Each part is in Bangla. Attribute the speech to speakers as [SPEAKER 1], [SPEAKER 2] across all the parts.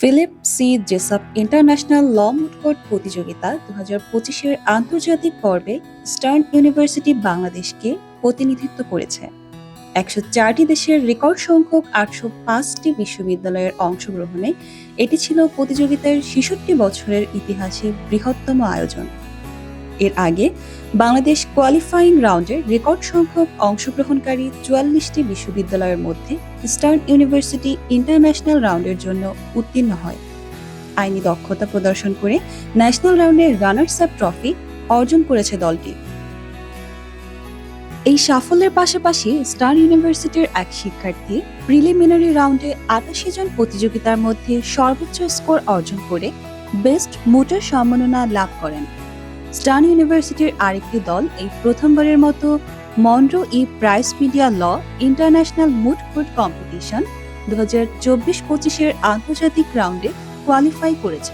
[SPEAKER 1] Philip C Jessup international law moot court প্রতিযোগিতা দু হাজার পঁচিশের আন্তর্জাতিক পর্বে স্টার্ন ইউনিভার্সিটি বাংলাদেশকে প্রতিনিধিত্ব করেছে। একশো চারটি দেশের রেকর্ড সংখ্যক আটশো পাঁচটি বিশ্ববিদ্যালয়ের অংশগ্রহণে এটি ছিল প্রতিযোগিতার ছেষট্টি বছরের ইতিহাসে বৃহত্তম আয়োজন। এর আগে বাংলাদেশ কোয়ালিফাইং রাউন্ডে রেকর্ড সংখ্যক অংশগ্রহণকারী চুয়াল্লিশটি বিশ্ববিদ্যালয়ের মধ্যে ইস্টার্ন ইউনিভার্সিটি ইন্টারন্যাশনাল রাউন্ডের জন্য উত্তীর্ণ হয়। আইনি দক্ষতা প্রদর্শন করে ন্যাশনাল রাউন্ডে রানার্স আপ ট্রফি অর্জন করেছে দলটি। এই সাফল্যের পাশাপাশি স্টার ইউনিভার্সিটির এক শিক্ষার্থী প্রিলিমিনারি রাউন্ডে আটাশি জন প্রতিযোগিতার মধ্যে সর্বোচ্চ স্কোর অর্জন করে বেস্ট মোটর সম্মাননা লাভ করেন। স্টান ইউনিভার্সিটির আরেকটি দল এই প্রথমবারের মতো Monroe E Price media law international moot food competition দু হাজার চব্বিশ পঁচিশের আন্তর্জাতিক রাউন্ডে কোয়ালিফাই করেছে।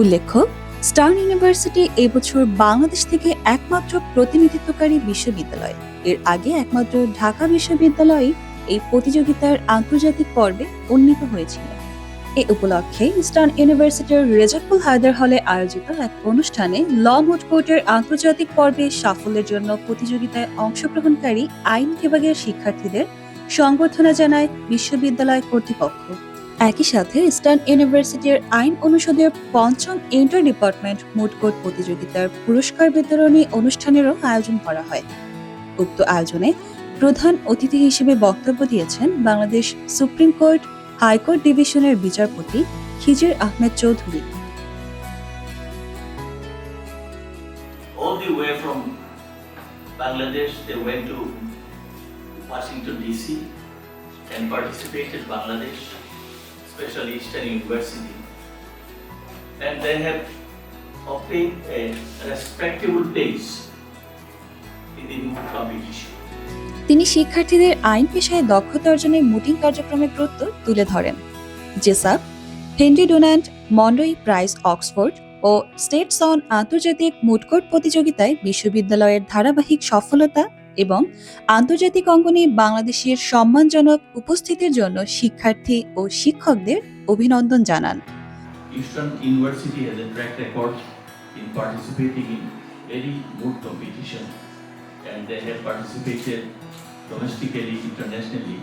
[SPEAKER 1] উল্লেখ্য স্টার্ন ইউনিভার্সিটি এবছর বাংলাদেশ থেকে একমাত্র প্রতিনিধিত্বকারী বিশ্ববিদ্যালয়। এর আগে একমাত্র ঢাকা বিশ্ববিদ্যালয় এই প্রতিযোগিতার আন্তর্জাতিক পর্বে উন্নীত হয়েছিল। এ উপলক্ষে ইস্টার্ন ইউনিভার্সিটির রেজাকুল হায়দার হলে আয়োজিত এক অনুষ্ঠানে ল মুড কোর্টের আন্তর্জাতিক পর্বে সাফল্যের জন্য প্রতিযোগিতায় অংশগ্রহণকারী আইন বিভাগের শিক্ষার্থীদের সংবর্ধনা জানায় বিশ্ববিদ্যালয় কর্তৃপক্ষ। একই সাথে ইস্টার্ন ইউনিভার্সিটির আইন অনুষদের পঞ্চম ইন্টার ডিপার্টমেন্ট মুড কোর্ট প্রতিযোগিতার পুরস্কার বিতরণী অনুষ্ঠানেরও আয়োজন করা হয়। উক্ত আয়োজনে প্রধান অতিথি হিসেবে বক্তব্য দিয়েছেন বাংলাদেশ সুপ্রিম কোর্ট হাইকোর্ট ডিভিশনের বিচারপতি খিজির Ahmed Chowdhury
[SPEAKER 2] all the way from Bangladesh, they went to Washington DC and participated Bangladesh, especially Eastern University. And they have obtained a respectable place in the competition.
[SPEAKER 1] তিনি শিক্ষার্থীদের আইন পেশায় দক্ষতা অর্জনে মুটিং কার্যক্রমের গুরুত্ব তুলে ধরেন। Jessup Henry Donald Monroe Price, Oxford ও স্টেটস অন আন্তর্জাতিক মুটকোট প্রতিযোগিতায় বিশ্ববিদ্যালয়ের ধারাবাহিক সফলতা এবং আন্তর্জাতিক অঙ্গনে বাংলাদেশের সম্মানজনক উপস্থিতির জন্য শিক্ষার্থী ও শিক্ষকদের অভিনন্দন জানান।
[SPEAKER 2] Eastern University has a track record in participating in any mood competition and they have participated domestically, internationally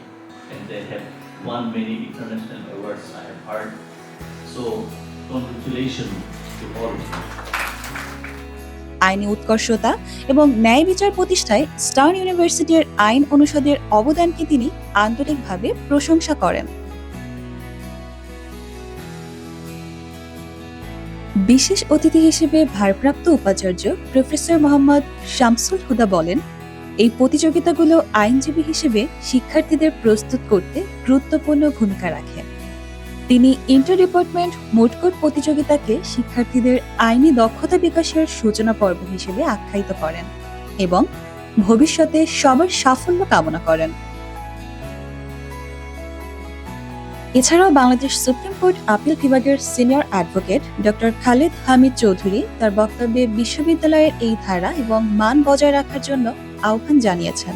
[SPEAKER 2] and they have won many international awards I have heard. So congratulations to all. of you.
[SPEAKER 1] আইনি উৎকর্ষতা এবং ন্যায় বিচার প্রতিষ্ঠায় স্টার্ন ইউনিভার্সিটির আইন অনুষদের অবদানকে তিনি আন্তরিকভাবে প্রশংসা করেন বিশেষ অতিথি হিসেবে ভারপ্রাপ্ত উপাচার্য প্রফেসর মোহাম্মদ শামসুল হুদা বলেন, এই প্রতিযোগিতাগুলো আইনজীবী হিসেবে শিক্ষার্থীদের প্রস্তুত করতে গুরুত্বপূর্ণ ভূমিকা রাখে। তিনি ইন্টার ডিপার্টমেন্ট মোটকোট প্রতিযোগিতাকে শিক্ষার্থীদের আইনি দক্ষতা বিকাশের সূচনা পর্ব হিসেবে আখ্যায়িত করেন এবং ভবিষ্যতে সবার সাফল্য কামনা করেন। এছাড়াও বাংলাদেশ সুপ্রিম কোর্ট আপিল বিভাগের senior advocate doctor Khaled Hamid Chowdhury তার বক্তব্যে বিশ্ববিদ্যালয়ের এই ধারা এবং মান বজায় রাখার জন্য আহ্বান জানিয়েছেন।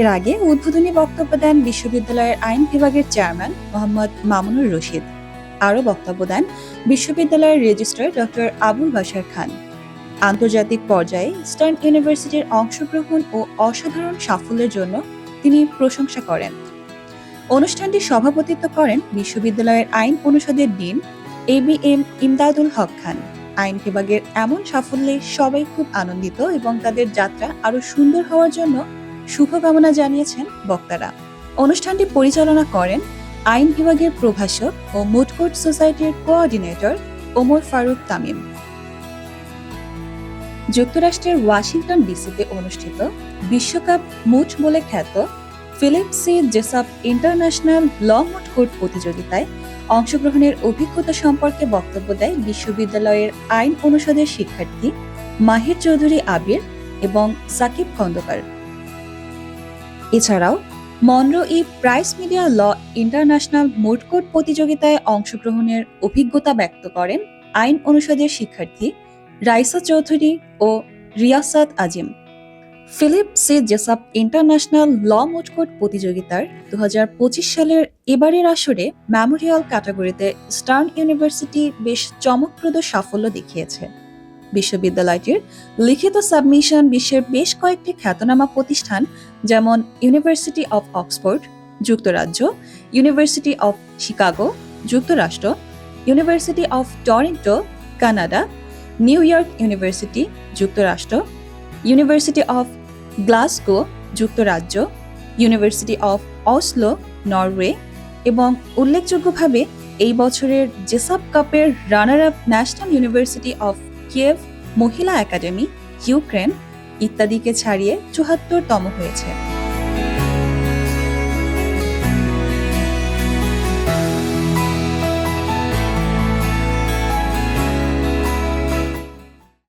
[SPEAKER 1] এর আগে উদ্বোধনী বক্তব্য দেন বিশ্ববিদ্যালয়ের আইন বিভাগের চেয়ারম্যান মোহাম্মদ মামুনুর রশিদ। আরও বক্তব্য দেন বিশ্ববিদ্যালয়ের রেজিস্ট্রার ডক্টর আবুল বাশার খান। আন্তর্জাতিক পর্যায়ে ইস্টার্ন ইউনিভার্সিটির অংশগ্রহণ ও অসাধারণ সাফল্যের জন্য তিনি প্রশংসা করেন। অনুষ্ঠানটি সভাপতিত্ব করেন বিশ্ববিদ্যালয়ের আইন অনুষদের dean A B M Imdadul Haq Khan. আইন বিভাগের এমন সাফল্যে সবাই খুব আনন্দিত এবং তাদের যাত্রা আরও সুন্দর হওয়ার জন্য শুভকামনা জানিয়েছেন বক্তারা। অনুষ্ঠানটি পরিচালনা করেন আইন বিভাগের প্রভাষক ও মুডকোর্ট সোসাইটির কোঅর্ডিনেটর ওমর ফারুক তামিম। যুক্তরাষ্ট্রের ওয়াশিংটন ডিসিতে অনুষ্ঠিত বিশ্বকাপ মুট বলে খ্যাত Philip C Jessup international law moot court প্রতিযোগিতায় অংশগ্রহণের অভিজ্ঞতা সম্পর্কে বক্তব্য দেয় বিশ্ববিদ্যালয়ের আইন অনুষদের শিক্ষার্থী মাহির চৌধুরী আবির এবং সাকিব খন্দকার। এছাড়াও Monroe E Price media law international moot court প্রতিযোগিতায় অংশগ্রহণের অভিজ্ঞতা ব্যক্ত করেন আইন অনুষদের শিক্ষার্থী রাইসা চৌধুরী ও Riasat Azim. Philip C Jessup international law moot court প্রতিযোগিতার দু হাজার পঁচিশ সালের এবারের আসরে মেমোরিয়াল ক্যাটাগরিতে স্টার্ন ইউনিভার্সিটি বেশ চমকপ্রদ সাফল্য দেখিয়েছে। বিশ্ববিদ্যালয়টির লিখিত সাবমিশন বিশ্বের বেশ কয়েকটি খ্যাতনামা প্রতিষ্ঠান যেমন ইউনিভার্সিটি অফ অক্সফোর্ড, যুক্তরাজ্য, ইউনিভার্সিটি অফ শিকাগো, যুক্তরাষ্ট্র, University of Toronto, Canada, New York University, যুক্তরাষ্ট্র, ইউনিভার্সিটি অফ গ্লাসগো, যুক্তরাজ্য ইউনিভার্সিটি অফ অসলো নরওয়ে এবং উল্লেখযোগ্যভাবে এই বছরের জেসাপ কাপের runner up national university of Kyiv Mohyla academy Ukraine ইত্যাদিকে ছাড়িয়ে চুহাত্তরতম হয়েছে।